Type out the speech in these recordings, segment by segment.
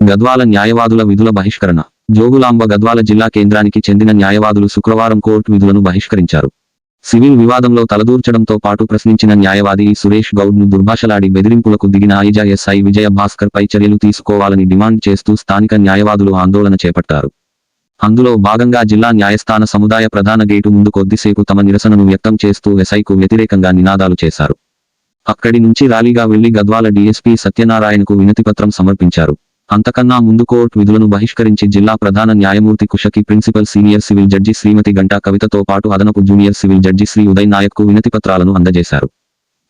గద్వాల న్యాయవాదుల విధుల బహిష్కరణ. జోగులాంబ గద్వాల జిల్లా కేంద్రానికి చెందిన న్యాయవాదులు శుక్రవారం కోర్టు విధులను బహిష్కరించారు. సివిల్ వివాదంలో తలదూర్చడంతో పాటు ప్రశ్నించిన న్యాయవాది సురేష్ గౌడ్ను దుర్భాషలాడి బెదిరింపులకు దిగిన ఐజా ఎస్ఐ విజయ భాస్కర్ పై చర్యలు తీసుకోవాలని డిమాండ్ చేస్తూ స్థానిక న్యాయవాదులు ఆందోళన చేపట్టారు. అందులో భాగంగా జిల్లా న్యాయస్థాన సముదాయ ప్రధాన గేటు ముందు కొద్దిసేపు తమ నిరసనను వ్యక్తం చేస్తూ ఎస్ఐకు వ్యతిరేకంగా నినాదాలు చేశారు. అక్కడి నుంచి ర్యాలీగా వెళ్ళి గద్వాల డీఎస్పీ సత్యనారాయణకు వినతిపత్రం సమర్పించారు. అంతకన్నా ముందు కోర్టు విధులను బహిష్కరించి జిల్లా ప్రధాన న్యాయమూర్తి కుషకి principal senior civil judge Shrimati Ganta కవితతో పాటు అదనపు junior civil judge Shri Uday నాయక్కు వినతిపత్రాలను అందజేశారు.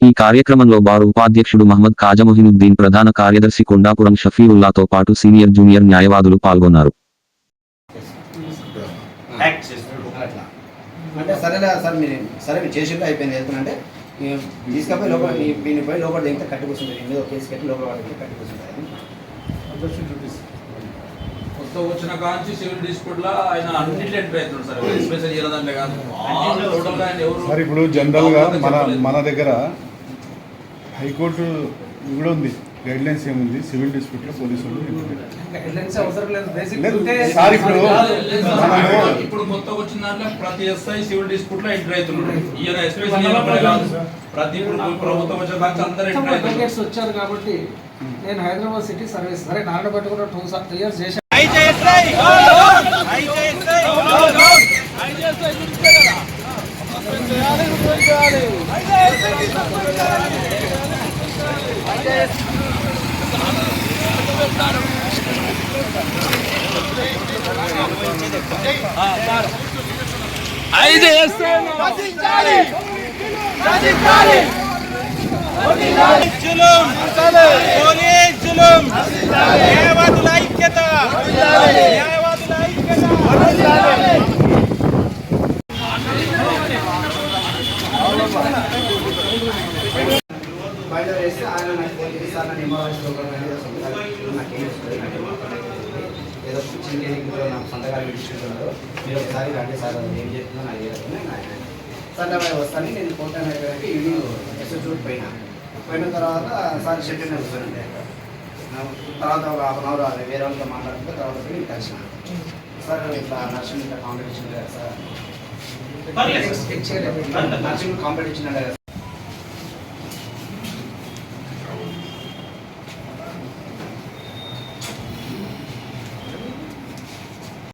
ఈ కార్యక్రమంలో బార్ ఉపాధ్యక్షుడు మహమ్మద్ కాజమొహినుద్దీన్ ప్రధాన కార్యదర్శి కొండాపురం షఫీవుల్లాతో పాటు సీనియర్ జూనియర్ న్యాయవాదులు పాల్గొన్నారు. అంటే సరేలే సార్ మీరు సరే మీరు చేసిండు అయిపోయింది. వెళ్తున్నంటే తీసుకపోయి లోపల దీనిపై లోపల దిగితే కట్టుకొస్తుంది మీద కేసు కట్టి లోపల కట్టుకొస్తుంది కట్టి కూర్చుంటుంది కొత్త వచ్చిన కాంచి సివిల్ డిస్ప్యూట్లో ఆయన అన్నింటిలో ఎంటర్ అవుతున్నాడు సార్ ఎస్పెషల్ ఇవ్వదంటే కాదు. టోటల్గా ఆయన ఎవరు మరి ఇప్పుడు జనరల్గా మన మన దగ్గర హైకోర్టు కూడా ఉంది. గైడ్ లైన్స్ ఏముంది సివిల్ డిస్ప్యూట్లో పోలీసు వాళ్ళు హెడ్లైన్స్ అవసరం లేదు బేసిక్ లేదు, ఉంటే సార్ ఇప్పుడు ఇప్పుడు కొత్తగా వచ్చిన దాంట్లో ప్రతి ఎస్ఐ సివిల్ డిస్ప్యూట్లో ఎంటర్ ఈయన ఎస్పెషల్ కాదు ప్రతి ప్రభుత్వం వచ్చిన అందరూ ఎంటర్ అవుతున్నారు వచ్చారు కాబట్టి నేను హైదరాబాద్ సిటీ సర్వీస్ సరే నారాయణపేట కూడా టూ ఇయర్స్ చేశాను జులుం పోలీస్ జులుం న్యాయవాదుల ఐక్యత న్యాయవాదుల ఐక్యత బయట వేస్తే ఆయన నాకు ఫోన్ చేసి సార్ నన్ను ఇమ్మవాల్సిన లోపల ఏదో నాకు ఏం చిన్న ఎన్నికలో నాకు సంతకాలు పెట్టించుకున్నారు మీరు ఒకసారి రండి సార్ అది ఏం చెప్తున్నా నాకు అని ఆయన సార్ వస్తాను. నేను కోర్టు అయిపోయాక ఈవినింగ్ ఎస్ఎస్ పోయినా పోయిన తర్వాత సార్ షెడ్ కూర్చోండి తర్వాత ఒక హాఫ్ అన్ అవర్ వేరే వాళ్ళతో మాట్లాడుతుంటే తర్వాత నేను కలిసిన. సార్ ఇట్లా nursing competition sir. Nursing competition